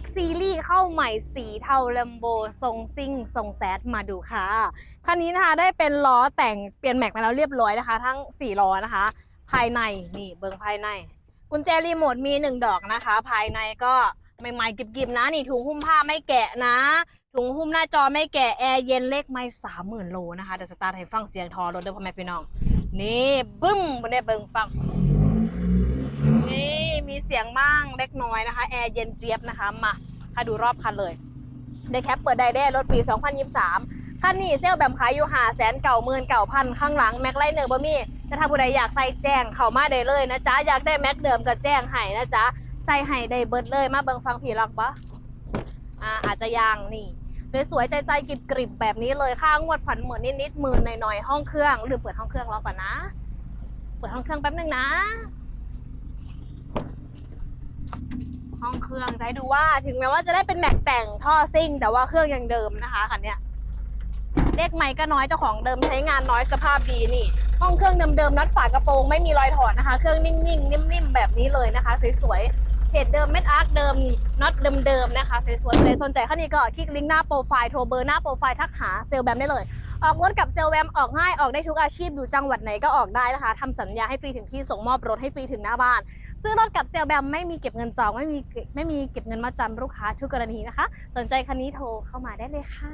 X Series เข้าใหม่สีเทาแลมโบทรงซิ่งทรงแซดมาดูค่ะ คันนี้นะคะได้เป็นล้อแต่งเปลี่ยนแม็กมาแล้วเรียบร้อยนะคะ ทั้ง 4 ล้อนะคะ ภายในนี่เบิงภายใน กุญแจรีโมทมี 1 ดอกนะคะ ภายในก็ใหม่ๆกิบๆนะ นี่ถุงหุ้มผ้าไม่แกะนะ ถุงหุ้มหน้าจอไม่แกะแอร์เย็นเลขไม่สามหมื่นโลนะคะเดี๋ยวสตาร์ทให้ฟังเสียงทอรถเด้อพ่อแม่พี่น้องนี่บึ้มบนได้เบิงฟัง สียงบ้างเล็กน้อยนะคะแอร์เย็นเจี๊ยบนะคะมาค่ะดูรอบคันเลยไดแคปเปิดได้ได้รถปี 2023 คันนี้เซลแบมขายอยู่หาแสนเก่าหมื่นเก่าพันข้างหลังแม็กไลเนอร์บ่มีแต่ถ้าผู้ใดอยากใส่แจ้งเข้ามาได้เลยนะจ๊ะอยากได้แม็กเดิมก็แจ้งให้นะจ๊ะใส่ให้ได้เบิดเลยมาเบิงฟังผีหลักปะอ่าอาจจะยางนี่สวยๆใจใจๆกริบๆแบบนี้เลยค่างวดผ่อนหมื่นนิดๆหมื่นหน่อยๆห้องเครื่องหรือเปิดห้องเครื่องรอก่อนนะ เปิดห้องเครื่องแป๊บนึงนะ ห้องเครื่องจะให้ดูว่าถึงแม้ว่าจะได้เป็นแม็กแต่งท่อซิ่ง แต่ว่าเครื่องยังเดิมนะคะคันเนี้ยเลขไมค์ก็น้อยเจ้าของเดิมใช้งานน้อยสภาพดีนี่ ห้องเครื่องเดิมๆน็อตฝากระโปรงไม่มีรอยถอดนะคะ เครื่องนิ่งๆนิ่มๆแบบนี้เลยนะคะสวยๆเพจเดิมเม็ดอาร์คเดิมน็อตเดิมๆนะคะสวยๆเลยสนใจคันนี้ก็คลิกลิงก์หน้าโปรไฟล์โทรเบอร์หน้าโปรไฟล์ทักหาเซลแบมได้เลย ออกรถกับเซลแวมออกง่ายออกได้ทุกอาชีพอยู่จังหวัดไหนก็ออกได้นะคะทำสัญญาให้ฟรีถึงที่ส่งมอบรถให้ฟรีถึงหน้าบ้านซื้อรถกับเซลแวมไม่มีเก็บเงินจองไม่มีไม่มีเก็บเงินมาจำลูกค้าทุกกรณีนะคะ สนใจคันนี้โทรเข้ามาได้เลยค่ะ